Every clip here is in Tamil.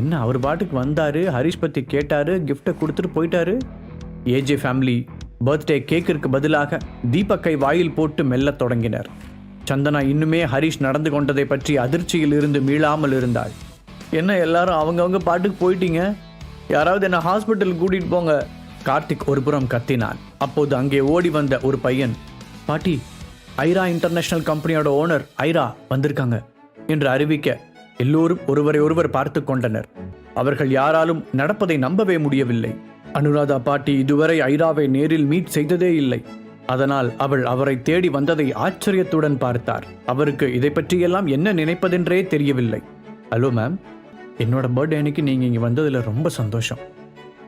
என்ன அவர் பாட்டுக்கு வந்தார் ஹரிஷ் பற்றி கேட்டார் கிஃப்ட்டை கொடுத்துட்டு போயிட்டாரு? ஏஜே ஃபேமிலி பர்த்டே கேக்கிற்கு பதிலாக தீபக்கை வாயில் போட்டு மெல்லத் தொடங்கினர். சந்தனா இன்னுமே ஹரிஷ் நடந்து கொண்டதை பற்றி அதிர்ச்சியில் இருந்து மீளாமல் இருந்தாள். என்ன எல்லாரும் அவங்கவுங்க பாட்டுக்கு போயிட்டீங்க? யாராவது என்ன ஹாஸ்பிட்டல் கூட்டிகிட்டு போங்க. கார்த்திக் ஒருபுறம் கத்தினான். அப்போது அங்கே ஓடி வந்த ஒரு பையன் பாட்டி ஐரா இன்டர்நேஷனல் கம்பெனியோட ஓனர் ஐரா வந்திருக்காங்க என்று அறிவிக்க எல்லோரும் ஒருவரை ஒருவர் பார்த்து கொண்டனர். அவர்கள் யாராலும் நடப்பதை நம்பவே முடியவில்லை. அனுராதா பாட்டி இதுவரை ஐராவை நேரில் மீட் செய்ததே இல்லை. அதனால் அவள் அவரை தேடி வந்ததை ஆச்சரியத்துடன் பார்த்தார். அவருக்கு இதை பற்றியெல்லாம் என்ன நினைப்பதென்றே தெரியவில்லை. ஹலோ மேம் என்னோட பர்த்டே அன்னைக்கு நீங்கள் இங்கே வந்ததில் ரொம்ப சந்தோஷம்.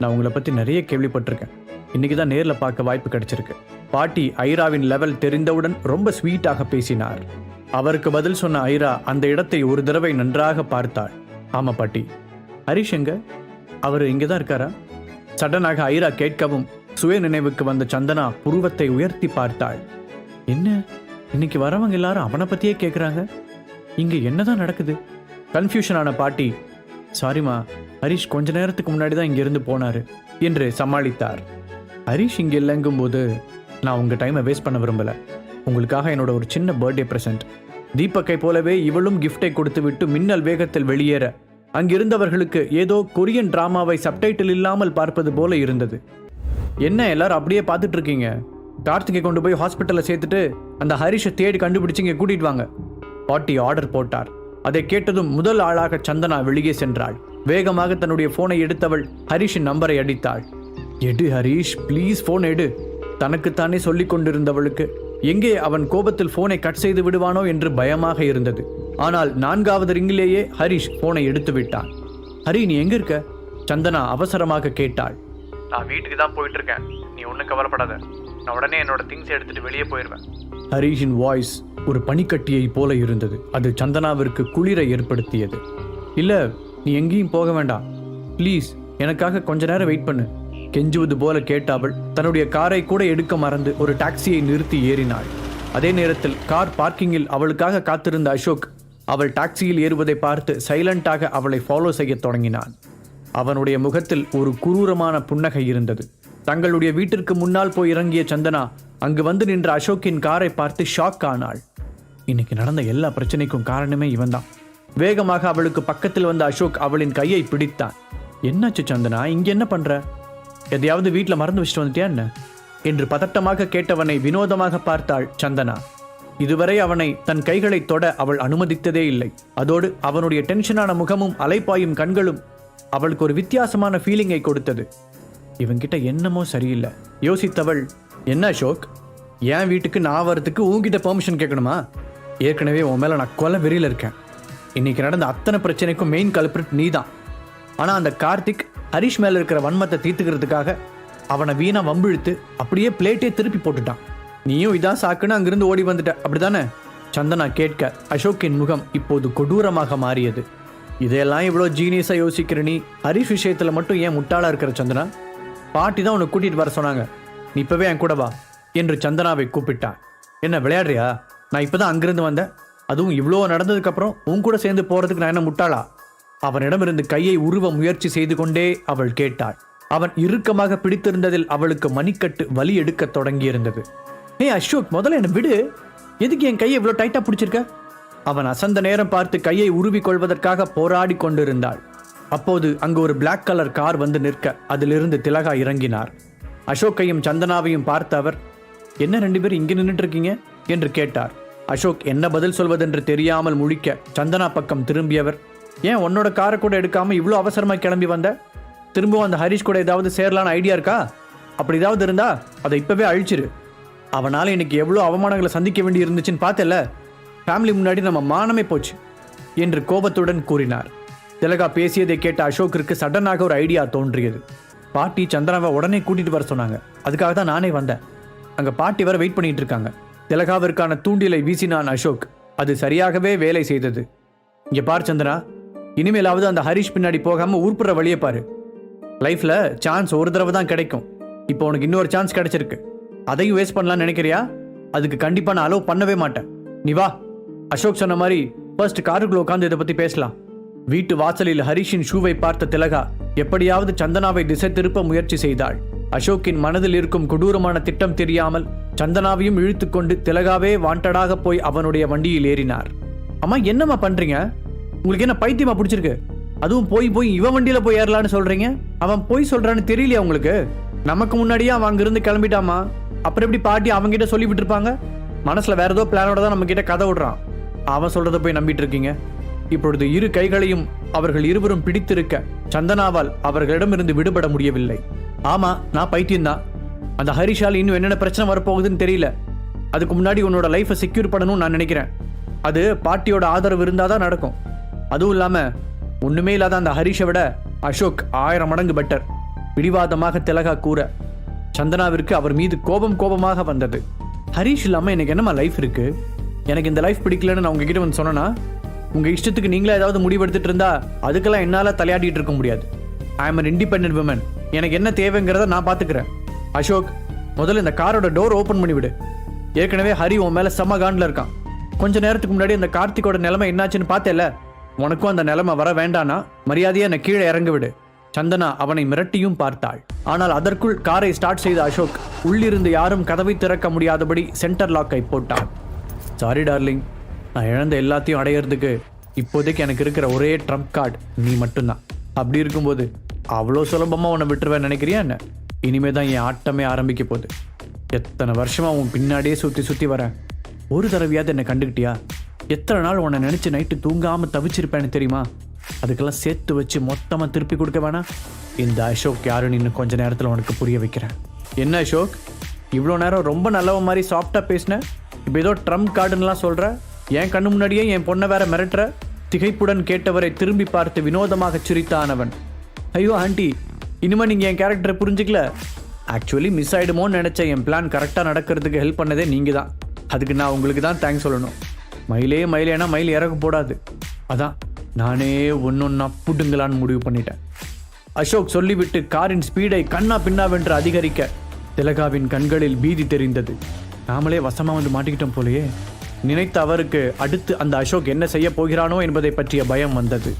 நான் உங்களை பற்றி நிறைய கேள்விப்பட்டிருக்கேன். இன்னைக்கு தான் நேரில் பார்க்க வாய்ப்பு கிடைச்சிருக்கு. பாட்டி ஐராவின் லெவல் தெரிந்தவுடன் ரொம்ப ஸ்வீட்டாக பேசினார். அவருக்கு பதில் சொன்ன ஐரா அந்த இடத்தை ஒரு தடவை நன்றாக பார்த்தாள். ஆமா பாட்டி. ஹரிஷ் எங்க? அவர் இங்கே தான் இருக்காரா? சடனாக ஐரா கேட்கவும் சுய நினைவுக்கு வந்த சந்தனா புருவத்தை உயர்த்தி பார்த்தாள். என்ன? இன்னைக்கு வரவங்க எல்லாரும் அவனை பத்தியே கேட்குறாங்க இங்க என்னதான் நடக்குது? கன்ஃபியூஷனான பாட்டி சாரிம்மா ஹரிஷ் கொஞ்ச நேரத்துக்கு முன்னாடி தான் இங்கிருந்து போனாரு என்று சமாளித்தார். ஹரிஷ் இங்க இல்லைங்கும் போது நான் உங்க டைமை வேஸ்ட் பண்ண விரும்பல. உங்களுக்காக என்னோட ஒரு சின்ன பர்த்டே பிரசன்ட் தீபக்கை போலவே இவளும் கிஃப்டை கொடுத்து விட்டு மின்னல் வேகத்தில் வெளியேற. அங்கிருந்தவர்களுக்கு ஏதோ கொரியன் டிராமாவை சப்டைட்டில் இல்லாமல் பார்ப்பது போல இருந்தது. என்ன எல்லாரும் அப்படியே பார்த்துட்டு இருக்கீங்க கார்த்திகை கொண்டு போய் ஹாஸ்பிட்டலில் சேர்த்துட்டு அந்த ஹரிஷை தேடி கண்டுபிடிச்சு இங்கே கூட்டிட்டு வாங்க. பாட்டி ஆர்டர் போட்டார். அதை கேட்டதும் முதல் ஆளாக சந்தனா வெளியே சென்றாள். வேகமாக தன்னுடைய போனை எடுத்தவள் ஹரிஷின் நம்பரை அடித்தாள். எடு ஹரிஷ் ப்ளீஸ் ஃபோன் எடு. தனக்குத்தானே சொல்லிக் கொண்டிருந்தவளுக்கு எங்கே அவன் கோபத்தில் போனை கட் செய்து விடுவானோ என்று பயமாக இருந்தது. ஆனால் நான்காவது ரிங்கிலேயே ஹரிஷ் போனை எடுத்து விட்டான். ஹரி நீ எங்க இருக்க? சந்தனா அவசரமாக கேட்டாள். நான் வீட்டுக்கு தான் போயிட்டு இருக்கேன் நீ ஒன்றும் கவலைப்படாத. நான் உடனே என்னோட திங்ஸ் எடுத்துட்டு வெளியே போயிடுவேன் ஹரீஷின் வாய்ஸ் ஒரு பனிக்கட்டியை போல இருந்தது. அது சந்தனாவிற்கு குளிரை ஏற்படுத்தியது. இல்ல நீ எங்கேயும் போக வேண்டாம். ப்ளீஸ் எனக்காக கொஞ்ச நேரம் வெயிட் பண்ணு. கெஞ்சுவது போல கேட்டாவள் தன்னுடைய காரை கூட எடுக்க மறந்து ஒரு டாக்ஸியை நிறுத்தி ஏறினாள். அதே நேரத்தில் கார் பார்க்கிங்கில் அவளுக்காக காத்திருந்த அசோக் அவள் டாக்ஸியில் ஏறுவதை பார்த்து சைலண்டாக அவளை ஃபாலோ செய்யத் தொடங்கினான். அவனுடைய முகத்தில் ஒரு குரூரமான புன்னகை இருந்தது. தங்களுடைய வீட்டிற்கு முன்னால் போய் இறங்கிய சந்தனா அங்கு வந்து நின்ற அசோக்கின் காரை பார்த்து ஷாக் ஆனாள். இன்னைக்கு நடந்த எல்லா பிரச்சனைக்கும் காரணமே இவன்தான். வேகமாக அவளுக்கு பக்கத்தில் வந்த அசோக் அவளின் கையை பிடித்தான். என்னாச்சு சந்தனா? இங்க என்ன பண்ற? எதையாவது வீட்டில் மறந்து வச்சுட்டு வந்துட்டியா என்ன? என்று பதட்டமாக கேட்டவனை வினோதமாக பார்த்தாள் சந்தனா. இதுவரை அவனை தன் கைகளை தொட அவள் அனுமதித்ததே இல்லை. அதோடு அவனுடைய டென்ஷனான முகமும் அலைப்பாயும் கண்களும் அவளுக்கு ஒரு வித்தியாசமான ஃபீலிங்கை கொடுத்தது. இவன்கிட்ட என்னமோ சரியில்லை. யோசித்தவள் என்ன அசோக்? என் வீட்டுக்கு நான் வரதுக்கு உங்ககிட்ட பெர்மிஷன் கேட்கணுமா? ஏற்கனவே உன் மேலே நான் கொலை வெறியில் இருக்கேன். இன்னைக்கு நடந்த அத்தனை பிரச்சனைக்கும் மெயின் கல்பிரிட் நீ தான் ஆனால் அந்த கார்த்திக் ஹரிஷ் மேல இருக்கிற வன்மத்தை தீர்த்துக்கிறதுக்காக அவனை வீணா வம்பிழுத்து அப்படியே பிளேட்டே திருப்பி போட்டுட்டான். நீயும் இதான் சாக்குன்னு அங்கிருந்து ஓடி வந்துட்ட. அப்படிதானே சந்தனா கேட்க அசோக்கின் முகம் இப்போது கொடூரமாக மாறியது. இதையெல்லாம் இவ்வளோ ஜீனியஸாக யோசிக்கிற நீ ஹரிஷ் விஷயத்தில் மட்டும் ஏன் முட்டாளா இருக்கிற சந்தனா? பாட்டி தான் உன்னை கூட்டிட்டு வர சொன்னாங்க. நீ இப்பவே என் கூட வா என்று சந்தனாவை கூப்பிட்டான். என்ன விளையாடுறியா? நான் இப்பதான் அங்கிருந்து வந்தேன். அதுவும் இவ்வளோ நடந்ததுக்கப்புறம் உன் கூட சேர்ந்து போகிறதுக்கு நான் என்ன முட்டாளா? அவனிடமிருந்து கையை உருவ முயற்சி செய்து கொண்டே அவள் கேட்டாள். அவன் இறுக்கமாக பிடித்திருந்ததில் அவளுக்கு மணிக்கட்டு வலி எடுக்கத் தொடங்கியிருந்தது. ஏய் அசோக் முதல்ல என்னை விடு. எதுக்கு என் கையை இவ்வளோ டைட்டா பிடிச்சிருக்க? அவன் அசந்த நேரம் பார்த்து கையை உருவி கொள்வதற்காக போராடி கொண்டிருந்தாள். அப்போது அங்கு ஒரு பிளாக் கலர் கார் வந்து நிற்க அதிலிருந்து திலகா இறங்கினார். அசோக்கையும் சந்தனாவையும் பார்த்த அவர் என்ன ரெண்டு பேரும் இங்கே நின்றுட்டு இருக்கீங்க என்று கேட்டார். அசோக் என்ன பதில் சொல்வதென்று தெரியாமல் முழிக்க சந்தனா பக்கம் திரும்பியவர் ஏன் உன்னோட காரை கூட எடுக்காமல் இவ்வளோ அவசரமாக கிளம்பி வந்த? திரும்பவும் அந்த ஹரிஷ் கூட ஏதாவது சேரலான்னு ஐடியா இருக்கா? அப்படி ஏதாவது இருந்தா அதை இப்போவே அழிச்சிரு. அவனால் இன்னைக்கு எவ்வளோ அவமானங்களை சந்திக்க வேண்டி இருந்துச்சுன்னு பார்த்தல ஃபேமிலி முன்னாடி நம்ம மானமே போச்சு என்று கோபத்துடன் கூறினார். திலகா பேசியதை கேட்ட அசோக்கிற்கு சடனாக ஒரு ஐடியா தோன்றியது. பாட்டி சந்திராவை உடனே கூட்டிகிட்டு வர சொன்னாங்க. அதுக்காக தான் நானே வந்தேன். அங்கே பாட்டி வர வெயிட் பண்ணிட்டு இருக்காங்க. திலகாவிற்கான தூண்டிலை வீசினான் அசோக். அது சரியாகவே வேலை செய்தது. இங்கே பார் சந்திரா இனிமேலாவது அந்த ஹரிஷ் பின்னாடி போகாம உருப்புற வழியை பாரு. லைஃப்ல சான்ஸ் ஒரு தடவை தான் கிடைக்கும். இப்போ உனக்கு இன்னொரு சான்ஸ் கிடைச்சிருக்கு. அதையும் வேஸ்ட் பண்ணலாம்னு நினைக்கிறியா? அதுக்கு கண்டிப்பா நான் அலோவ் பண்ணவே மாட்டேன். நீ வா. அசோக் சொன்ன மாதிரி ஃபர்ஸ்ட் காருக்குள்ள உட்காந்து இதை பத்தி பேசலாம். வீட்டு வாசலில் ஹரிஷின் ஷூவை பார்த்த திலகா எப்படியாவது சந்தனாவை திசை திருப்ப முயற்சி செய்தாள். அசோக்கின் மனதில் இருக்கும் கொடூரமான திட்டம் தெரியாமல் சந்தனாவையும் இழுத்துக்கொண்டு திலகாவே வாண்டடாக போய் அவனுடைய வண்டியில் ஏறினார். அம்மா என்னம்மா பண்றீங்க? உங்களுக்கு என்ன பைத்தியமா பிடிச்சிருக்கு? அதுவும் போய் போய் இவன் வண்டியில போய் ஏறலான்னு சொல்றீங்க? அவன் போய் சொல்றான்னு தெரியலையா உங்களுக்கு? நமக்கு முன்னாடியே அவன் அங்கிருந்து கிளம்பிட்டாமா? அப்புறம் எப்படி பாட்டி அவங்கிட்ட சொல்லி விட்டுருப்பாங்க? மனசுல வேற ஏதோ பிளானோட தான் நம்ம கிட்ட கதை விடுறான். அவன் சொல்றத போய் நம்பிட்டு இருக்கீங்க. இப்பொழுது இரு கைகளையும் அவர்கள் இருவரும் பிடித்திருக்க சந்தனாவால் அவர்களிடமிருந்து விடுபட முடியவில்லை. ஆமா நான் பைத்தியம்தான். அந்த ஹரிஷால் இன்னும் என்னென்ன பிரச்சனை வரப்போகுதுன்னு தெரியல. அதுக்கு முன்னாடி உன்னோட லைஃப்பை செக்யூர் பண்ணணும்னு நான் நினைக்கிறேன். அது பாட்டியோட ஆதரவு இருந்தால் தான் நடக்கும். அதுவும் இல்லாமல் ஒன்றுமே இல்லாத அந்த ஹரிஷை விட அசோக் ஆயிரம் மடங்கு பெட்டர் பிடிவாதமாக திலகா கூற சந்தனாவிற்கு அவர் மீது கோபம் கோபமாக வந்தது. ஹரிஷ் இல்லாமல் எனக்கு என்னம்மா லைஃப் இருக்கு? எனக்கு இந்த லைஃப் பிடிக்கலன்னு நான் உங்ககிட்ட வந்து சொன்னேன்னா உங்கள் இஷ்டத்துக்கு நீங்களே ஏதாவது முடிவெடுத்துட்டு இருந்தா அதுக்கெல்லாம் என்னால் தலையாடிட்டு இருக்க முடியாது. I am an independent women எனக்கு என்ன தேவைங்கிறத நான் பார்த்துக்கிறேன் அசோக் முதல்ல இந்த காரோட டோர் ஓப்பன் பண்ணி விடு. ஏற்கனவே ஹரி உன் மேலே செம்ம காண்டில் இருக்கான். கொஞ்ச நேரத்துக்கு முன்னாடி அந்த கார்த்திகோட நிலைமை என்னாச்சுன்னு பார்த்தேல உனக்கும் அந்த நிலைமை வர வேண்டானா? மரியாதையா என்னை கீழே இறங்கி விடு சந்தனா அவனை மிரட்டியும் பார்த்தாள். ஆனால் அதற்குள் காரை ஸ்டார்ட் செய்த அசோக் உள்ளிருந்து யாரும் கதவை திறக்க முடியாதபடி சென்டர் லாக்கை போட்டான். சாரி டார்லிங் நான் இழந்த எல்லாத்தையும் அடையிறதுக்கு இப்போதைக்கு எனக்கு இருக்கிற ஒரே ட்ரம்ப் கார்டு நீ மட்டும்தான். அப்படி இருக்கும்போது அவ்வளோ சுலபமாக உன்னை விட்டுருவேன் நினைக்கிறியா என்ன? இனிமே தான் என் ஆட்டமே ஆரம்பிக்க போகுது. எத்தனை வருஷமாக உன் பின்னாடியே சுற்றி சுற்றி வரேன். ஒரு தடவையாவது என்னை கண்டுக்கிட்டியா? எத்தனை நாள் உன்னை நினச்சி நைட்டு தூங்காமல் தவிச்சிருப்பேன்னு தெரியுமா? அதுக்கெல்லாம் சேர்த்து வச்சு மொத்தமாக திருப்பி கொடுக்க வேணாம் இந்த அசோக் யாருன்னு இன்னும் கொஞ்ச நேரத்தில் உனக்கு புரிய வைக்கிறேன். என்ன அசோக்? இவ்வளோ நேரம் ரொம்ப நல்லவ மாதிரி சாஃப்டாக பேசினேன் இப்போ ஏதோ ட்ரம்ப் கார்டுன்னெலாம் சொல்கிற என் கண்ணு முன்னாடியே என் பொண்ணை வேற மிரட்டுற? திகைப்புடன் கேட்டவரை திரும்பி பார்த்து வினோதமாக சிரித்தானவன். ஐயோ ஆண்டி இனிமேல் நீங்கள் என் கேரக்டரை புரிஞ்சிக்கல? ஆக்சுவலி மிஸ் ஆயிடுமோன்னு நினச்ச என் பிளான் கரெக்டாக நடக்கிறதுக்கு ஹெல்ப் பண்ணதே நீங்கள் தான் அதுக்கு நான் உங்களுக்கு தான் தேங்க்ஸ் சொல்லணும். மயிலே மயிலேனா மயில் இறக்க போடாது. அதான் நானே ஒன்னொன்னா புட்டுங்களான்னு முடிவு பண்ணிட்டேன். அசோக் சொல்லிவிட்டு காரின் ஸ்பீடை கண்ணா பின்னாவென்று அதிகரிக்க திலகாவின் கண்களில் பீதி தெரிந்தது. நாமளே வசமாக வந்து மாட்டிக்கிட்டோம் போலயே. நினைத்த அவருக்கு அடுத்து அந்த அசோக் என்ன செய்ய போகிறானோ என்பதை பற்றிய பயம் வந்தது.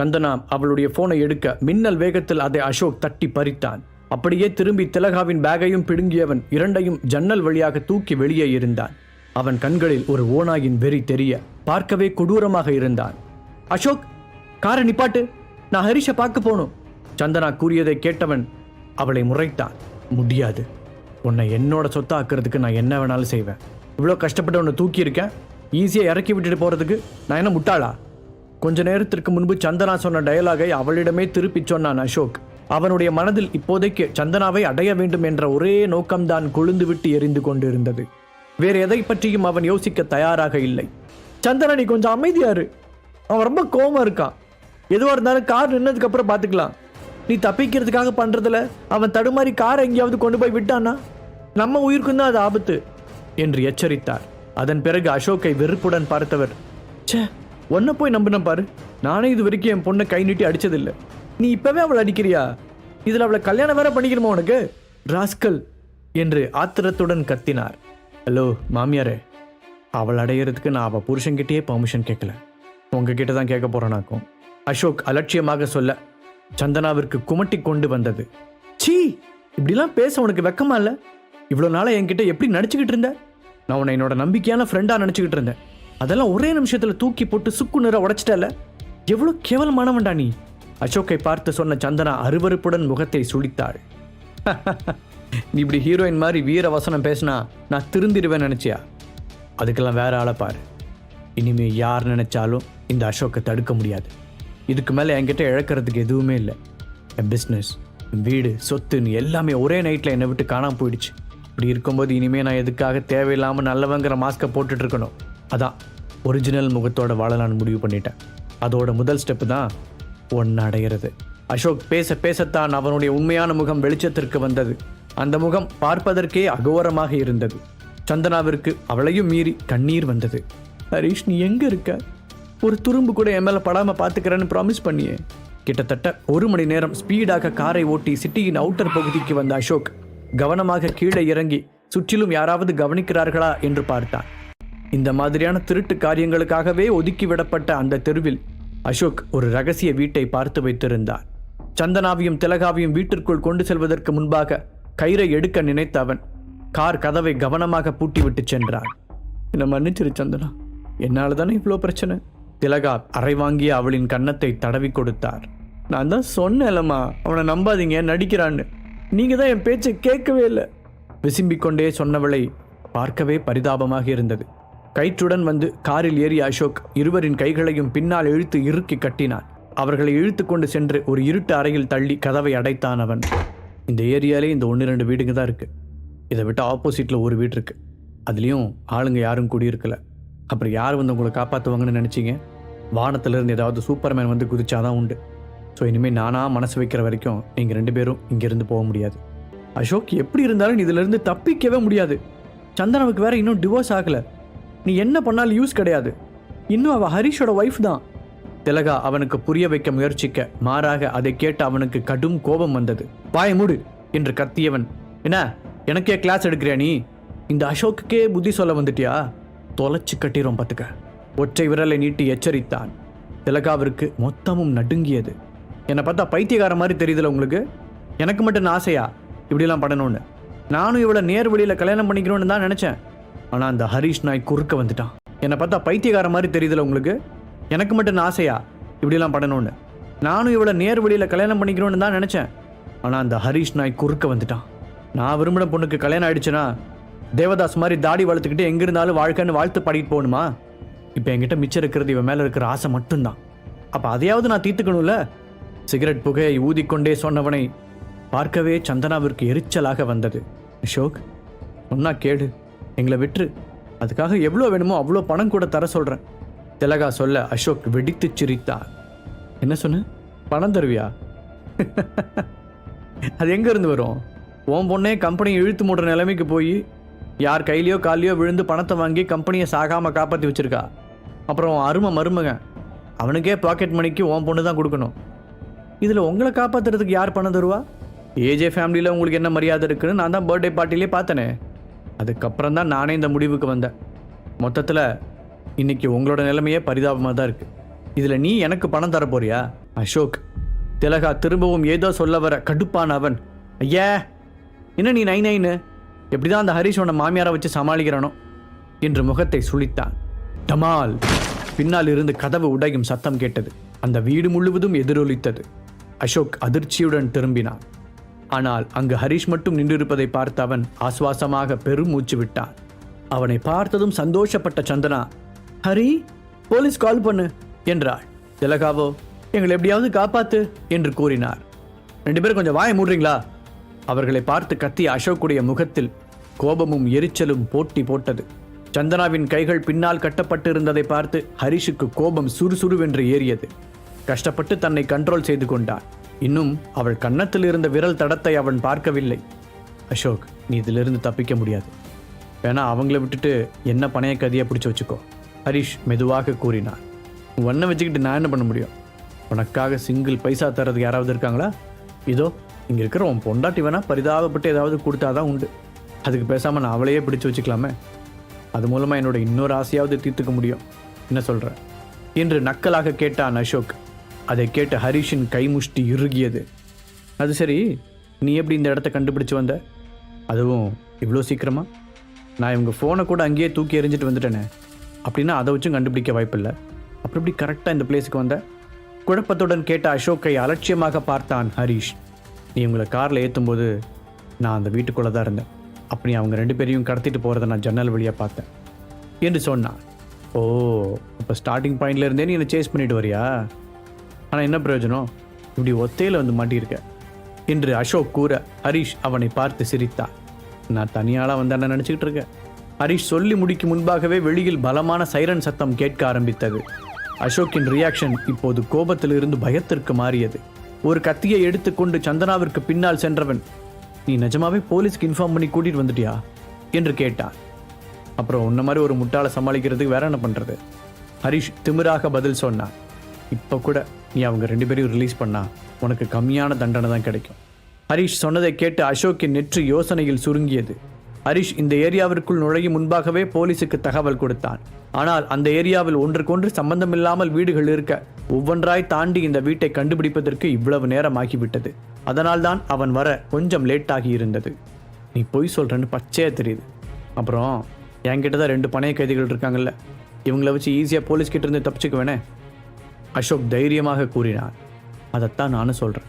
சந்தனா அவளுடைய போனை எடுக்க மின்னல் வேகத்தில் அதை அசோக் தட்டி பறித்தான். அப்படியே திரும்பி திலகாவின் பேக்கையும் பிடுங்கியவன் இரண்டையும் ஜன்னல் வழியாக தூக்கி வெளியே இருந்தான். அவன் கண்களில் ஒரு ஓநாயின் வெறி தெரிய பார்க்கவே கொடூரமாக இருந்தான். அசோக் காரை நிப்பாட்டு. நான் ஹரிஷை பார்க்க போகணும். சந்தனா கூறியதை கேட்டவன் அவளை முறைத்தான். முடியாது. உன்னை என்னோட சொத்தாக்குறதுக்கு நான் என்ன வேணாலும் செய்வேன். இவ்வளோ கஷ்டப்பட்டு உன்னை தூக்கியிருக்கேன் ஈஸியாக இறக்கி விட்டுட்டு போகிறதுக்கு நான் என்ன முட்டாளா? கொஞ்ச நேரத்திற்கு முன்பு சந்தனா சொன்ன டயலாகை அவளிடமே திருப்பிச் சொன்னான் அசோக். அவனுடைய மனதில் இப்போதைக்கு சந்தனாவை அடைய வேண்டும் என்ற ஒரே நோக்கம்தான் கொழுந்துவிட்டு எரிந்து கொண்டிருந்தது. வேறு எதை பற்றியும் அவன் யோசிக்க தயாராக இல்லை. சந்திரனி நீ கொஞ்சம் அமைதியாரு அவன் ரொம்ப கோவமா இருக்கான் எதுவாக இருந்தாலும் கார் நின்னதுக்கு அப்புறம் பார்த்துக்கலாம் நீ தப்பிக்கிறதுக்காக பண்ணுறதுல அவன் தடுமாறி காரை எங்கேயாவது கொண்டு போய் விட்டானா நம்ம உயிருக்கும் தான் அது ஆபத்து என்று எச்சரித்தார். அதன் பிறகு அசோக்கை வெறுப்புடன் பார்த்தவர் ச்சே உன்னை போய் நம்பின பாரு. நானே இது வரைக்கும் என் பொண்ணை கை நீட்டி அடிச்சதில்லை. நீ இப்பவே அவளை அடிக்கிறியா? இதில் அவளை கல்யாணம் வேற பண்ணிக்கணுமா உனக்கு? ராஸ்கல் என்று ஆத்திரத்துடன் கத்தினார். ஹலோ மாமியாரே. அவள் அடையிறதுக்கு நான் அவள் புருஷன்கிட்டயே பர்மிஷன் கேட்கல. உங்ககிட்ட தான் கேட்க போகிறேனாக்கும் அசோக் அலட்சியமாக சொல்ல சந்தனாவிற்கு குமட்டி கொண்டு வந்தது. சீ இப்படிலாம் பேச உனக்கு வெக்கமா இல்லை? இவ்வளோ நாளாக என்கிட்ட எப்படி நடிச்சுக்கிட்டு இருந்த? நான் உன்னை என்னோட நம்பிக்கையான ஃப்ரெண்டாக நினச்சிக்கிட்டு இருந்தேன். அதெல்லாம் ஒரே நிமிஷத்தில் தூக்கி போட்டு சுக்கு நிற உடச்சிட்டல? எவ்வளோ கேவலமானவன்டா நீ? அசோக்கை பார்த்து சொன்ன சந்தனா அருவருப்புடன் முகத்தை சுளித்தாள். நீ இப்படி ஹீரோயின் மாதிரி வீர வசனம் பேசினா நான் திருந்திடுவேன் நினச்சியா? அதுக்கெல்லாம் வேற ஆளை பாரு. இனிமேல் யார் நினச்சாலும் இந்த அசோக்கை தடுக்க முடியாது. இதுக்கு மேலே என்கிட்ட இழக்கிறதுக்கு எதுவுமே இல்லை. என் பிஸ்னஸ் என் வீடு சொத்துன்னு எல்லாமே ஒரே நைட்டில் என்னை விட்டு காணாம போயிடுச்சு. இப்படி இருக்கும்போது இனிமேல் நான் எதுக்காக தேவையில்லாமல் நல்லவங்கிற மாஸ்கை போட்டுட்டு இருக்கணும்? அதான் ஒரிஜினல் முகத்தோட வாழலான்னு முடிவு பண்ணிட்டேன். அதோட முதல் ஸ்டெப்பு தான் ஒன்று அடையிறது. அசோக் பேச பேசத்தான் அவனுடைய உண்மையான முகம் வெளிச்சத்திற்கு வந்தது. அந்த முகம் பார்ப்பதற்கே அகோரமாக இருந்தது. சந்தனாவிற்கு அவளையும் மீறி கண்ணீர் வந்தது. ஹரீஷ் நீ எங்க இருக்க? ஒரு துரும்பு கூட என் மேல படாம பாத்துக்கிறேன்னு ப்ராமிஸ் பண்ணியே. கிட்டத்தட்ட ஒரு மணி நேரம் ஸ்பீடாக காரை ஓட்டி சிட்டியின் அவுட்டர் பகுதிக்கு வந்த அசோக் கவனமாக கீழே இறங்கி சுற்றிலும் யாராவது கவனிக்கிறார்களா என்று பார்த்தான். இந்த மாதிரியான திருட்டு காரியங்களுக்காகவே ஒதுக்கி விடப்பட்ட அந்த தெருவில் அசோக் ஒரு ரகசிய வீட்டை பார்த்து வைத்திருந்தார். சந்தனாவையும் திலகாவையும் வீட்டிற்குள் கொண்டு செல்வதற்கு முன்பாக கயிறை எடுக்க நினைத்த அவன் கார் கதவை கவனமாக பூட்டிவிட்டு சென்றான். என்னை மன்னிச்சிரு சந்தனா. என்னால் தானே இவ்வளோ பிரச்சனை? திலகா அறை வாங்கிய அவளின் கன்னத்தை தடவி கொடுத்தார். நான் தான் சொன்னேன்லம்மா அவனை நம்பாதீங்க நடிக்கிறான்னு. நீங்கள் தான் என் பேச்சை கேட்கவே இல்லை. விசும்பிக் கொண்டே சொன்னவளை பார்க்கவே பரிதாபமாக இருந்தது. கயிற்றுடன் வந்து காரில் ஏறிய அசோக் இருவரின் கைகளையும் பின்னால் இழுத்து இறுக்கி கட்டினான். அவர்களை இழுத்து கொண்டு சென்று ஒரு இருட்டு அறையில் தள்ளி கதவை அடைத்தான் அவன். இந்த ஏரியாலே இந்த ஒன்று ரெண்டு வீடுங்க தான் இருக்குது இதை விட்டு ஆப்போசிட்டில் ஒரு வீடு இருக்குது அதுலேயும் ஆளுங்க யாரும் குடியிருக்கல. அப்புறம் யார் வந்து உங்களை காப்பாற்றுவாங்கன்னு நினச்சிங்க? வானத்திலிருந்து ஏதாவது சூப்பர்மேன் வந்து குதிச்சாதான் உண்டு. ஸோ இனிமேல் நானாக மனசு வைக்கிற வரைக்கும் நீங்கள் ரெண்டு பேரும் இங்கேருந்து போக முடியாது. அசோக் எப்படி இருந்தாலும் இதிலிருந்து தப்பிக்கவே முடியாது. சந்தனாவுக்கு வேற இன்னும் டிவோர்ஸ் ஆகலை. நீ என்ன பண்ணாலும் யூஸ் கிடையாது. இன்னும் அவள் ஹரிஷோட ஒய்ஃப் தான். திலகா அவனுக்கு புரிய வைக்க முயற்சிக்க மாறாக அதை கேட்டு அவனுக்கு கடும் கோபம் வந்தது. பாய மூடு என்று கத்தியவன். என்ன எனக்கே கிளாஸ் எடுக்கிறியா நீ? இந்த அசோக்குக்கே புத்தி சொல்ல வந்துட்டியா? தொலைச்சு கட்டிரும் பார்த்துக்க ஒற்றை விரலை நீட்டி எச்சரித்தான். திலகாவிற்கு மொத்தமும் நடுங்கியது. என்னை பார்த்தா பைத்தியக்கார மாதிரி தெரியுதுல உங்களுக்கு? எனக்கு மட்டும் ஆசையா? இப்படிலாம் பண்ணணும்னு. நானும் இவ்வளோ நேர் வழியில் கல்யாணம் பண்ணிக்கணும்னு தான் நினச்சேன். ஆனால் அந்த ஹரிஷ் நாய் குறுக்க வந்துட்டான். என்னை பார்த்தா பைத்தியக்கார மாதிரி தெரியுதுல உங்களுக்கு? எனக்கு மட்டும் ஆசையா? இப்படிலாம் பண்ணணும்னு நானும் இவளை நேர் வழியில் கல்யாணம் பண்ணிக்கணும்னு தான் நினச்சேன். ஆனால் அந்த ஹரிஷ் நாய் குறுக்க வந்துட்டான். நான் விரும்பின பொண்ணுக்கு கல்யாணம் ஆயிடுச்சுன்னா தேவதாஸ் மாதிரி தாடி வளர்த்துக்கிட்டு எங்கே இருந்தாலும் வாழ்க்கைன்னு வாழ்த்து பாடிட்டு போகணுமா? இப்போ என்கிட்ட மிச்சம் இருக்கிறது இவன் மேலே இருக்கிற ஆசை மட்டும்தான். அப்போ அதையாவது நான் தீர்த்துக்கணும்ல? சிகரெட் புகையை ஊதிக்கொண்டே சொன்னவனை பார்க்கவே சந்தனாவிற்கு எரிச்சலாக வந்தது. அசோக் சொன்னா கேடு எங்களை விட்டுரு. அதுக்காக எவ்வளோ வேணுமோ அவ்வளோ பணம் கூட தர சொல்கிறேன் திலகா சொல்ல அசோக் வெடித்து சிரித்தார். என்ன சொன்ன? பணம் தருவியா? அது எங்கேருந்து வரும்? உன் பொண்ணே கம்பெனியை இழுத்து மூடுற நிலைமைக்கு போய் யார் கையிலையோ காலையோ விழுந்து பணத்தை வாங்கி கம்பெனியை சாகாமல் காப்பாற்றி வச்சுருக்கா? அப்புறம் அருமை மருமகன் அவனுக்கே பாக்கெட் மணிக்கு உன் பொண்ணு தான் கொடுக்கணும். இதில் உங்களை காப்பாத்துறதுக்கு யார் பணம் தருவா? ஏஜே ஃபேமிலியில் உங்களுக்கு என்ன மரியாதை இருக்குன்னு நான் தான் பர்த்டே பார்ட்டிலே பார்த்தனே. அதுக்கப்புறம் தான் நானே இந்த முடிவுக்கு வந்தேன். மொத்தத்தில் இன்னைக்கு உங்களோட நிலைமையே பரிதாபமாக தான் இருக்குது இதில் நீ எனக்கு பணம் தர போறியா? அசோக் திலகா திரும்பவும் ஏதோ சொல்ல வர கடுப்பான அவன். ஐயா என்ன நீ நை நைன்னு எப்படி தான் அந்த ஹரிஷ் உன்னை மாமியாரை வச்சு சமாளிக்கிறானோ? என்று முகத்தை சுளித்தான் டமால்! பின்னால் இருந்து கதவு உடையும் சத்தம் கேட்டது. அந்த வீடு முழுவதும் எதிரொலித்தது. அசோக் அதிர்ச்சியுடன் திரும்பினான். ஆனால் அங்கு ஹரிஷ் மட்டும் நின்றிருப்பதை பார்த்த அவன் ஆசுவாசமாக பெருமூச்சு விட்டான். அவனை பார்த்ததும் சந்தோஷப்பட்ட சந்தனா ஹரி போலீஸ் கால் பண்ணு என்றாள். திலகாவோ எங்களை எப்படியாவது காப்பாத்து என்று கூறினார். ரெண்டு பேரும் கொஞ்சம் வாயை மூடுறீங்களா? அவர்களை பார்த்து கத்திய அசோக்குடைய முகத்தில் கோபமும் எரிச்சலும் போட்டி போட்டது. சந்தனாவின் கைகள் பின்னால் கட்டப்பட்டு இருந்ததை பார்த்து ஹரிஷுக்கு கோபம் சுறுசுறுவென்று ஏறியது. கஷ்டப்பட்டு தன்னை கண்ட்ரோல் செய்து கொண்டான். இன்னும் அவள் கன்னத்தில் இருந்த விரல் தடத்தை அவன் பார்க்கவில்லை. அசோக் நீ இதிலிருந்து தப்பிக்க முடியாது. வேணா அவங்கள விட்டுட்டு என்ன பணைய கதியை பிடிச்சி வச்சுக்கோ. ஹரிஷ் மெதுவாக கூறினார். ஒன்றை வச்சுக்கிட்டு நான் என்ன பண்ண முடியும்? உனக்காக சிங்கிள் பைசா தரதுக்கு யாராவது இருக்காங்களா? இதோ இங்கே இருக்கிற உன் பொண்டாட்டி வேணால் பரிதாபப்பட்டு ஏதாவது கொடுத்தாதான் உண்டு. அதுக்கு பேசாமல் நான் அவளையே பிடிச்சு வச்சுக்கலாமே? அது மூலமாக என்னோட இன்னொரு ஆசையாவது தீர்த்துக்க முடியும். என்ன சொல்கிறேன் என்று நக்கலாக கேட்டான் அசோக். அதை கேட்டு ஹரிஷின் கைமுஷ்டி இறுகியது. அது சரி நீ எப்படி இந்த இடத்த கண்டுபிடிச்சு வந்த? அதுவும் இவ்வளோ சீக்கிரமா? நான் இவங்க ஃபோனை கூட அங்கேயே தூக்கி எறிஞ்சிட்டு வந்துட்டேனே. அப்படின்னா அதை வச்சும் கண்டுபிடிக்க வாய்ப்பில்லை. அப்புறம் இப்படி கரெக்டாக இந்த பிளேஸுக்கு வந்த? குழப்பத்துடன் கேட்ட அசோக்கை அலட்சியமாக பார்த்தான் ஹரிஷ். நீ உங்களை காரில் ஏற்றும்போது நான் அந்த வீட்டுக்குள்ளே தான் இருந்தேன். அப்படி அவங்க ரெண்டு பேரையும் கடத்திட்டு போகிறத நான் ஜன்னல் வழியாக பார்த்தேன். என்று சொன்னான். ஓ அப்போ ஸ்டார்டிங் பாயிண்ட்ல இருந்தே நீ என்னை சேஸ் பண்ணிட்டு வரியா? ஆனால் என்ன பிரயோஜனம்? இப்படி ஒத்தையில் வந்து மாட்டியிருக்க. என்று அசோக் கூற ஹரிஷ் அவனை பார்த்து சிரித்தான். நான் தனியாளாக வந்தேன்னு நினச்சிக்கிட்டு இருக்கேன். ஹரிஷ் சொல்லி முடிக்கும் முன்பாகவே வெளியில் பலமான சைரன் சத்தம் கேட்க ஆரம்பித்தது. அசோக்கின் ரியாக்ஷன் இப்போது கோபத்திலிருந்து பயத்திற்கு மாறியது. ஒரு கத்தியை எடுத்துக்கொண்டு சந்தனாவிற்கு பின்னால் சென்றவன் நீ நிஜமாவே போலீஸ்க்கு இன்ஃபார்ம் பண்ணி கூட்டிட்டு வந்துட்டியா? என்று கேட்டான் அப்புறம் உன்ன மாதிரி ஒரு முட்டாளை சமாளிக்கிறதுக்கு வேற என்ன பண்றது? ஹரிஷ் திமிராக பதில் சொன்னான் இப்போ கூட நீ அவங்க ரெண்டு பேரையும் ரிலீஸ் பண்ணா உனக்கு கம்மியான தண்டனை தான் கிடைக்கும். ஹரிஷ் சொன்னதை கேட்டு அசோக்கின் நெற்றி யோசனையில் சுருங்கியது. ஹரிஷ் இந்த ஏரியாவிற்குள் நுழையும் முன்பாகவே போலீஸுக்கு தகவல் கொடுத்தான். ஆனால் அந்த ஏரியாவில் ஒன்றுக்கொன்று சம்பந்தமில்லாமல் வீடுகள் இருக்க ஒவ்வொன்றாய் தாண்டி இந்த வீட்டை கண்டுபிடிப்பதற்கு இவ்வளவு நேரம் ஆகிவிட்டது அதனால்தான் அவன் வர கொஞ்சம் லேட் இருந்தது. நீ பொய் சொல்றேன்னு பச்சையா தெரியுது. அப்புறம் என்கிட்ட தான் ரெண்டு பணைய கைதிகள் இருக்காங்கல்ல. இவங்கள வச்சு ஈஸியாக போலீஸ் கிட்ட இருந்து தப்பிச்சுக்குவேனே? அசோக் தைரியமாக கூறினான் அதைத்தான் நானும் சொல்கிறேன்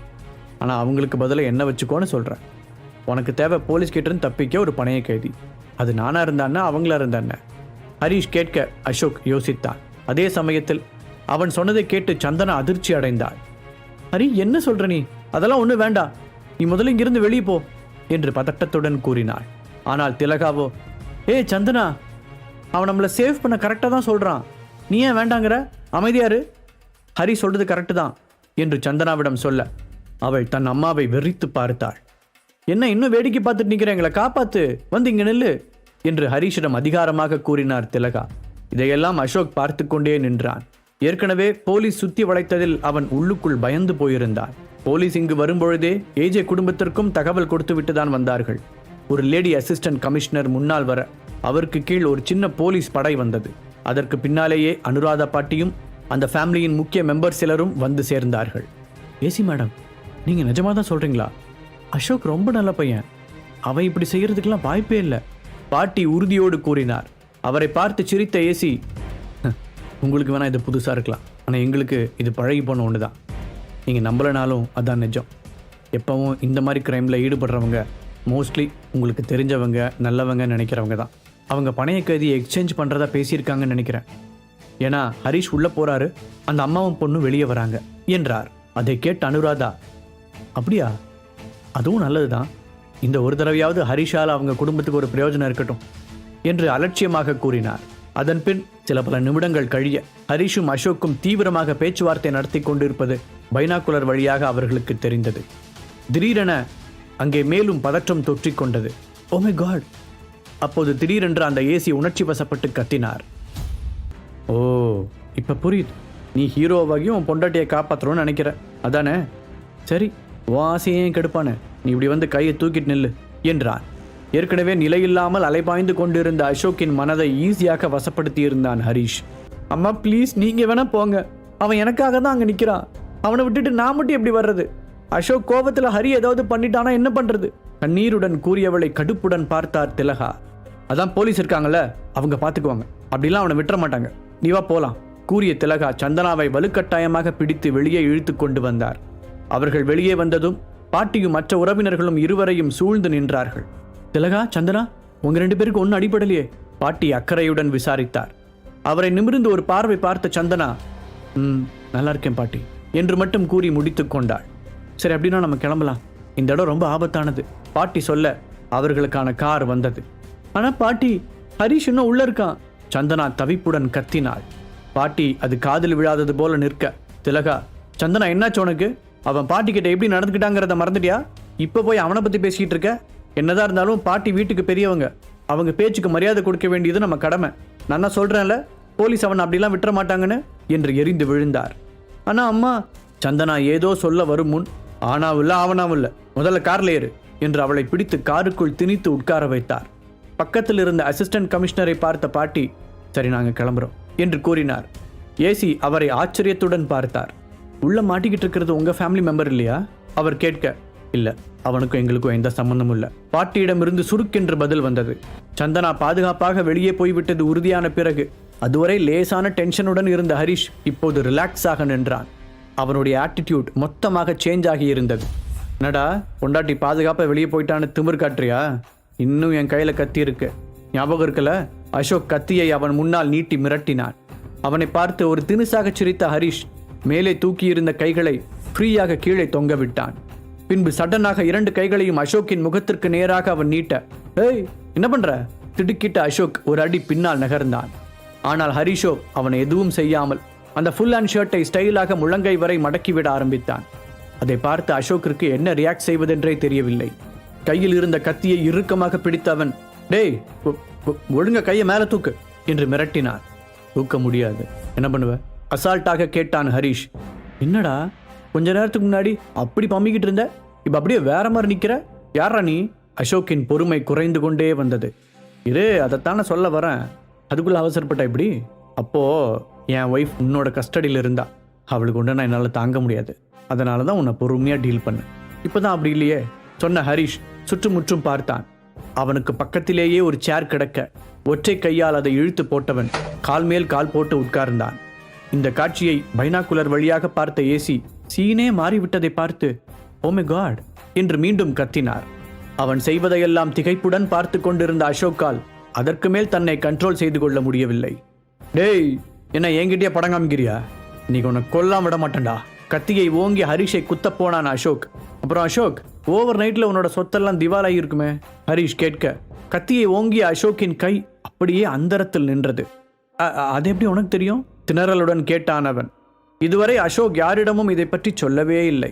ஆனால் அவங்களுக்கு பதிலாக என்ன வச்சுக்கோன்னு சொல்கிறேன் உனக்கு தேவை போலீஸ் கிட்ட தப்பிக்க ஒரு பணைய கைதி. அது நானாக இருந்தான்னா அவங்களா இருந்தானே ஹரீஷ் கேட்க அசோக் யோசித்தான். அதே சமயத்தில் அவன் சொன்னதை கேட்டு சந்தனா அதிர்ச்சி அடைந்தாள். ஹரி என்ன சொல்ற நீ? அதெல்லாம் ஒன்றும் வேண்டாம். நீ முதல்ல இங்கிருந்து வெளியே போ என்று பதட்டத்துடன் கூறினாள். ஆனால் திலகாவோ ஏய் சந்தனா அவன் நம்மளை சேவ் பண்ண கரெக்டாக தான் சொல்கிறான் நீ ஏன் வேண்டாங்கிற? அமைதியாரு ஹரி சொல்றது கரெக்டு தான் என்று சந்தனாவிடம் சொல்ல அவள் தன் அம்மாவை வெறித்து பார்த்தாள். என்ன இன்னும் வேடிக்கை பார்த்துட்டு நிற்கிற எங்களை காப்பாத்து. வந்து இங்கே நெல்லு என்று ஹரிஷிடம் அதிகாரமாக கூறினார் திலகா. இதையெல்லாம் அசோக் பார்த்து கொண்டே நின்றான். ஏற்கனவே போலீஸ் சுத்தி வளைத்ததில் அவன் உள்ளுக்குள் பயந்து போயிருந்தான். போலீஸ் இங்கு வரும்பொழுதே ஏஜே குடும்பத்திற்கும் தகவல் கொடுத்து விட்டுதான் வந்தார்கள். ஒரு லேடி அசிஸ்டன்ட் கமிஷனர் முன்னால் வர அவருக்கு கீழ் ஒரு சின்ன போலீஸ் படை வந்தது. அதற்கு பின்னாலேயே அனுராதா பாட்டியும் அந்த ஃபேமிலியின் முக்கிய மெம்பர் சிலரும் வந்து சேர்ந்தார்கள். ஏசி மேடம் நீங்கள் நிஜமா தான் சொல்கிறீங்களா அசோக் ரொம்ப நல்ல பையன். அவன் இப்படி செய்யறதுக்கெல்லாம் வாய்ப்பே இல்லை. பாட்டி உறுதியோடு கூறினார். அவரை பார்த்து சிரித்த ஏசி உங்களுக்கு வேணால் இது புதுசாக இருக்கலாம். ஆனால் எங்களுக்கு இது பழகி போன ஒன்று தான் நீங்கள் நம்பலைனாலும் அதான் நிஜம். எப்பவும் இந்த மாதிரி க்ரைமில் ஈடுபடுறவங்க மோஸ்ட்லி உங்களுக்கு தெரிஞ்சவங்க நல்லவங்க நினைக்கிறவங்க தான். அவங்க பணைய கைதியை எக்ஸ்சேஞ்ச் பண்ணுறதா பேசியிருக்காங்கன்னு நினைக்கிறேன். ஏன்னா ஹரிஷ் உள்ளே போகிறாரு அந்த அம்மாவும் பொண்ணும் வெளியே வராங்க என்றார். அதை கேட்ட அனுராதா அப்படியா? அதுவும் நல்லது தான் இந்த ஒரு தடவையாவது ஹரிஷால் அவங்க குடும்பத்துக்கு ஒரு பிரயோஜனம் இருக்கட்டும் என்று அலட்சியமாக கூறினார். அதன் பின் சில பல நிமிடங்கள் கழிய ஹரிஷும் அசோக்கும் தீவிரமாக பேச்சுவார்த்தை நடத்தி கொண்டிருப்பது பைனாக்குலர் வழியாக அவர்களுக்கு தெரிந்தது. திடீரென அங்கே மேலும் பதற்றம் தொற்றிக் கொண்டது. Oh ஓமை காட் அப்போது திடீரென்று அந்த ஏசி உணர்ச்சி வசப்பட்டு கத்தினார். ஓ இப்போ புரியுது. நீ ஹீரோவாகியும் பொண்டாட்டியை காப்பாத்துறோன்னு நினைக்கிற. அதானே? சரி உன் ஆசையையும் கெடுப்பானே. நீ இப்படி வந்து கையை தூக்கிட்டு நில்லு என்றான். ஏற்கனவே நிலையில்லாமல் அலைபாய்ந்து கொண்டிருந்த அசோக்கின் மனதை ஈஸியாக வசப்படுத்தி இருந்தான் ஹரிஷ். அம்மா ப்ளீஸ் நீங்க வேணா போங்க. அவன் எனக்காக தான் அங்க நிக்கிறான் அவனை விட்டுட்டு நான் மட்டும் எப்படி வர்றது? அசோக் கோபத்துல ஹரி ஏதாவது பண்ணிட்டானா என்ன பண்றது? கண்ணீருடன் கூறியவளை கடுப்புடன் பார்த்தார் திலகா. அதான் போலீஸ் இருக்காங்கல்ல அவங்க பார்த்துக்குவாங்க அப்படிலாம் அவனை விட்டுற மாட்டாங்க. நீவா போகலாம் போலாம் கூறிய திலகா சந்தனாவை வலுக்கட்டாயமாக பிடித்து வெளியே இழுத்து கொண்டு வந்தார். அவர்கள் வெளியே வந்ததும் பாட்டியும் மற்ற உறவினர்களும் இருவரையும் சூழ்ந்து நின்றார்கள். திலகா சந்தனா உங்க ரெண்டு பேருக்கு ஒன்றும் அடிபடலையே? பாட்டி அக்கறையுடன் விசாரித்தார். அவரை நிமிர்ந்து ஒரு பார்வை பார்த்த சந்தனா ம் நல்லா இருக்கேன் பாட்டி என்று மட்டும் கூறி முடித்து கொண்டாள். சரி அப்படின்னா நம்ம கிளம்பலாம். இந்த இடம் ரொம்ப ஆபத்தானது. பாட்டி சொல்ல அவர்களுக்கான கார் வந்தது. ஆனா பாட்டி ஹரிஷ் இன்னும் உள்ள இருக்கான். சந்தனா தவிப்புடன் கத்தினாள். பாட்டி அது காதில் விழாதது போல நிற்க திலகா சந்தனா என்னாச்சு உனக்கு? அவன் பாட்டி கிட்ட எப்படி நடந்துக்கிட்டாங்கிறத மறந்துட்டியா? இப்போ போய் அவனை பற்றி பேசிக்கிட்டு இருக்க? என்னதான் இருந்தாலும் பாட்டி வீட்டுக்கு பெரியவங்க. அவங்க பேச்சுக்கு மரியாதை கொடுக்க வேண்டியது நம்ம கடமை. நான் தான் போலீஸ் அவனை அப்படிலாம் விட்டுற மாட்டாங்கன்னு? என்று எரிந்து விழுந்தார். ஆனால் அம்மா சந்தனா ஏதோ சொல்ல வரும் முன் ஆனாவில்ல ஆவனாவில்ல முதல்ல கார்ல ஏறு என்று அவளை பிடித்து காருக்குள் திணித்து உட்கார வைத்தார். பக்கத்தில் இருந்த அசிஸ்டன்ட் கமிஷனரை பார்த்த பாட்டி சரி நாங்கள் கிளம்புறோம் என்று கூறினார். ஏசி அவரை ஆச்சரியத்துடன் பார்த்தார். உள்ள மாட்டிக்கிட்டு இருக்கிறது உங்க ஃபேமிலி மெம்பர் இல்லையா? அவர் கேட்க இல்ல அவனுக்கும் எங்களுக்கும் எந்த சம்பந்தமும் இல்ல. பாட்டியிடமிருந்து சுருக்கென்று பதில் வந்தது. சந்தனா பாதுகாப்பாக வெளியே போய்விட்டது உறுதியான பிறகு அதுவரை லேசான டென்ஷனுடன் இருந்த ஹரிஷ் இப்போது ரிலாக்ஸாக நின்றான். அவனுடைய ஆட்டிடியூட் மொத்தமாக சேஞ்ச் ஆகி இருந்தது. என்னடா பொண்டாட்டி பாதுகாப்பாக வெளியே போயிட்டான்னு திமிர் காட்டுறியா? இன்னும் என் கையில் கத்தி இருக்கு. ஞாபகம் இருக்கல அசோக் கத்தியை அவன் முன்னால் நீட்டி மிரட்டினான். அவனை பார்த்து ஒரு தினுசாக சிரித்த ஹரிஷ் மேலே தூக்கியிருந்த கைகளை ஃப்ரீயாக கீழே தொங்க விட்டான் பின்பு சடனாக இரண்டு கைகளையும் அசோக்கின் முகத்திற்கு நேராக அவன் நீட்ட ஏய் என்ன பண்ற? திடுக்கிட்ட அசோக் ஒரு அடி பின்னால் நகர்ந்தான். ஆனால் ஹரிஷோ அவன் எதுவும் செய்யாமல் அந்த ஃபுல் அண்ட் ஷர்ட்டை ஸ்டைலாக முழங்கை வரை மடக்கிவிட ஆரம்பித்தான். அதை பார்த்து அசோக்கிற்கு என்ன ரியாக்ட் செய்வதென்றே தெரியவில்லை. கையில் இருந்த கத்தியை இறுக்கமாக பிடித்தவன் டேய் ஒழுங்க கையை மேல தூக்கு என்று மிரட்டினான். தூக்க முடியாது. என்ன பண்ணுவ? அசால்ட்டாக கேட்டான் ஹரிஷ். என்னடா கொஞ்ச நேரத்துக்கு முன்னாடி அப்படி பம்மிக்கிட்டு இருந்த? இப்ப அப்படியே வேற மாதிரி நிக்கிற? யாரா நீ? அசோக்கின் பொறுமை குறைந்து கொண்டே வந்தது. இரு அதைத்தானே சொல்ல வரேன். அதுக்குள்ள அவசரப்பட்ட இப்படி? அப்போ என் ஒய்ஃப் உன்னோட கஸ்டடியில் இருந்தா. அவளுக்கு ஒன்று நான் என்னால் தாங்க முடியாது. அதனால தான் உன்னை பொறுமையாக டீல் பண்ணு இப்போதான் அப்படி இல்லையே? சொன்ன ஹரிஷ் சுற்றுமுற்றும் பார்த்தான். அவனுக்கு பக்கத்திலேயே ஒரு சேர் கிடக்க. ஒற்றை கையால் அதை இழுத்து போட்டவன் கால் மேல் கால் போட்டு உட்கார்ந்தான். இந்த காட்சியை பைனாக்குலர் வழியாக பார்த்த ஏசி சீனே மாறிவிட்டதை பார்த்து ஓமே காட் என்று மீண்டும் கத்தினார். அவன் செய்வதையெல்லாம் திகைப்புடன் பார்த்து கொண்டிருந்த அசோக்கால் அதற்கு மேல் தன்னை கண்ட்ரோல் செய்து கொள்ள முடியவில்லை. டேய் என்ன என்கிட்டயே படம் காமிக்கிறியா? இன்னைக்கு உன்னை கொல்லாம் விட மாட்டேன்டா. கத்தியை ஓங்கி ஹரிஷை குத்தப் போனான் அசோக். அப்புறம் அசோக் ஓவர் நைட்ல உன்னோட சொத்தெல்லாம் திவாலாகி இருக்குமே? ஹரிஷ் கேட்க. கத்தியை ஓங்கிய அசோக்கின் கை அப்படியே அந்தரத்தில் நின்றது. அ- அது எப்படி உனக்கு தெரியும்? திணறலுடன் கேட்டான் அவன் இதுவரை அசோக் யாரிடமும் இதை பற்றி சொல்லவே இல்லை.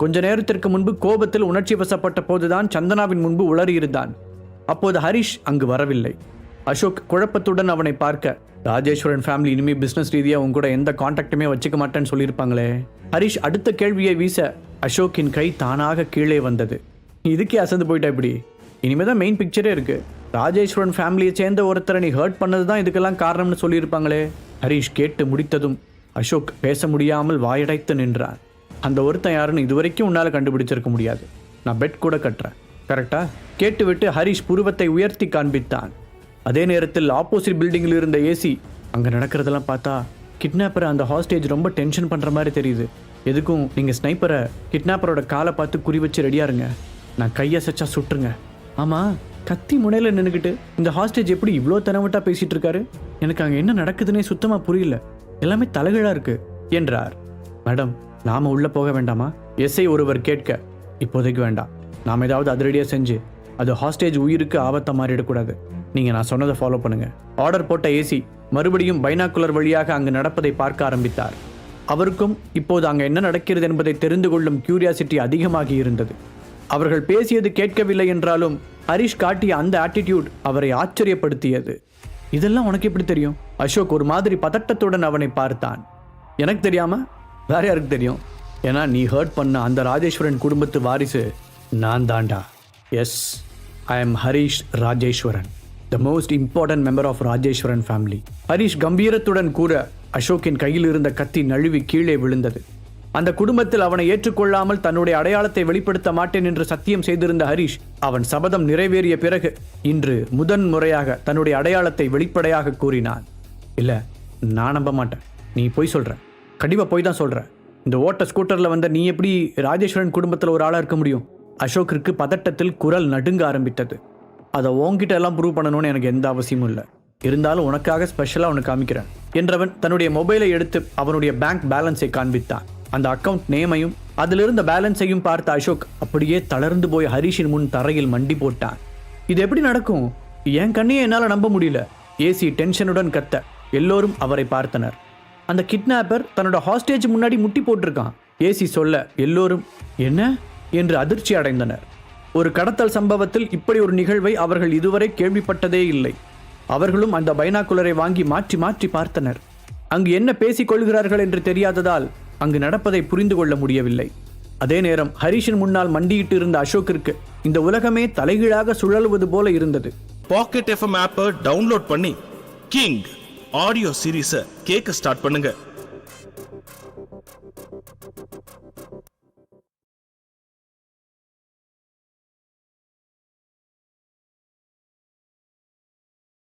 கொஞ்ச நேரத்திற்கு முன்பு கோபத்தில் உணர்ச்சி வசப்பட்ட போதுதான் சந்தனாவின் முன்பு உளறியிருந்தான். அப்போது ஹரிஷ் அங்கு வரவில்லை. அசோக் குழப்பத்துடன் அவனை பார்க்க ராஜேஸ்வரன் ஃபேமிலி இனிமே பிசினஸ் ரீதியாக உன் கூட எந்த காண்டாக்டுமே வச்சுக்க மாட்டேன்னு சொல்லியிருப்பாங்களே? ஹரிஷ் அடுத்த கேள்வியை வீச அசோக்கின் கை தானாக கீழே வந்தது. இதுக்கே அசந்து போயிட்டா இப்படி? இனிமேல் தான் மெயின் பிக்சரே இருக்கு. ராஜேஸ்வரன் ஃபேமிலியை சேர்ந்த ஒருத்தரை நீ ஹர்ட் பண்ணது தான் இதுக்கெல்லாம் காரணம்னு சொல்லியிருப்பாங்களே? ஹரிஷ் கேட்டு முடித்ததும் அசோக் பேச முடியாமல் வாயடைத்து நின்றான் அந்த ஒருத்தன் யாருன்னு இதுவரைக்கும் உன்னால் கண்டுபிடிச்சிருக்க முடியாது. நான் பெட் கூட கட்டுறேன். கரெக்டா? கேட்டுவிட்டு ஹரிஷ் புருவத்தை உயர்த்தி காண்பித்தான். அதே நேரத்தில் ஆப்போசிட் பில்டிங்கில் இருந்த ஏசி அங்கே நடக்கிறதெல்லாம் பார்த்தா கிட்னாப்பரை அந்த ஹாஸ்டேஜ் ரொம்ப டென்ஷன் பண்ணுற மாதிரி தெரியுது. எதுக்கும் நீங்கள் ஸ்னைப்பரை கிட்னாப்பரோட காலை பார்த்து குறி வச்சு ரெடியாருங்க இருங்க. நான் சச்சா சுட்டுருங்க. ஆமாம் கத்தி முனையில் நின்றுக்கிட்டு இந்த ஹாஸ்டேஜ் எப்படி இவ்வளோ தனவட்டா பேசிகிட்டு இருக்காரு எனக்கு அங்கே என்ன நடக்குதுன்னே சுத்தமாக புரியல. எல்லாமே தலைகீழாக இருக்கு என்றார். மேடம் நாம உள்ளே போக வேண்டாமா? எஸ்ஐ ஒருவர் கேட்க. இப்போதைக்கு வேண்டாம். நாம் ஏதாவது அதிரடியாக செஞ்சு அது ஹாஸ்டேஜ் உயிருக்கு ஆபத்தை மாறிடக்கூடாது. நீங்கள் நான் சொன்னதை ஃபாலோ பண்ணுங்கள் ஆர்டர் போட்ட ஏசி மறுபடியும் பைனாக்குலர் வழியாக அங்கு நடப்பதை பார்க்க ஆரம்பித்தார். அவருக்கும் இப்போது அங்கே என்ன நடக்கிறது என்பதை தெரிந்து கொள்ளும் கியூரியாசிட்டி அதிகமாகி இருந்தது. அவர்கள் பேசியது கேட்கவில்லை என்றாலும் ஹரிஷ் காட்டிய அந்த ஆட்டிடியூட் அவரை ஆச்சரியப்படுத்தியது. இதெல்லாம் உனக்கு எப்படி தெரியும்? அசோக் ஒரு மாதிரி பதட்டத்துடன் அவனை பார்த்தான். எனக்கு தெரியாம? வேற யாருக்கு தெரியும்? ஏன்னா நீ ஹர்ட் பண்ண அந்த ராஜேஸ்வரன் குடும்பத்து வாரிசு நான் தாண்டா yes I am Harish Rajeswaran the most important member of Rajeswaran family Harish கம்பீரத்துடன் கூற அசோக்கின் கையில் இருந்த கத்தி நழுவி கீழே விழுந்தது. அந்த குடும்பத்தில் அவனை ஏற்றுக்கொள்ளாமல் தன்னுடைய அடையாளத்தை வெளிப்படுத்த மாட்டேன் என்று சத்தியம் செய்திருந்த ஹரிஷ் அவன் சபதம் நிறைவேறிய பிறகு இன்று முதன் முறையாக தன்னுடைய அடையாளத்தை வெளிப்படையாக கூறினான். இல்ல நான் நம்ப மாட்டேன். நீ போய் சொல்ற. கண்டிப்பாக போய் தான் சொல்ற. இந்த ஓட்ட ஸ்கூட்டர்ல வந்த நீ எப்படி ராஜேஸ்வரன் குடும்பத்தில் ஒரு ஆளா இருக்க முடியும்? அசோக்கிற்கு பதட்டத்தில் குரல் நடுங்க ஆரம்பித்தது. அதை உன்கிட்ட எல்லாம் ப்ரூவ் பண்ணணும்னு எனக்கு எந்த அவசியமும் இல்லை. இருந்தாலும் உனக்காக ஸ்பெஷலாக உனக்கு காமிக்கிறேன் என்றவன் தன்னுடைய மொபைலை எடுத்து அவனுடைய பேங்க் பேலன்ஸை காண்பித்தான். அந்த அக்கவுண்ட் நேமையும் அதிலிருந்த பேலன்ஸையும் பார்த்த அசோக் அப்படியே தளர்ந்து போய் ஹரிஷின் முன் தரையில் மண்டி போட்டான். இது எப்படி நடக்கும்? என் கண்ணியை என்னால் நம்ப முடியல. ஏசி டென்ஷனுடன் கத்த எல்லோரும் அவரை பார்த்தனர். அந்த கிட்னாப்பர் தன்னோட ஹாஸ்டேஜ் முன்னாடி முட்டி போட்டிருக்கான். ஏசி சொல்ல எல்லோரும் என்ன? என்று அதிர்ச்சி அடைந்தனர். ஒரு கடத்தல் சம்பவத்தில் இப்படி ஒரு நிகழ்வை அவர்கள் இதுவரை கேள்விப்பட்டதே இல்லை. அவர்களும் அந்த பைனாக்குலரை வாங்கி மாற்றி மாற்றி பார்த்தனர். அங்கு என்ன பேசிக் கொள்கிறார்கள் என்று தெரியாததால் அங்கு நடப்பதை புரிந்து கொள்ள முடியவில்லை. அதே நேரம் ஹரிஷின் முன்னால் மண்டியிட்டு இருந்த அசோக்கிற்கு இந்த உலகமே தலைகீழாக சுழலுவது போல இருந்தது. பாக்கெட் எஃப்எம் ஆப்பை டவுன்லோட் பண்ணி கிங் ஆடியோ சீரீஸை கேட்க ஸ்டார்ட் பண்ணுங்க.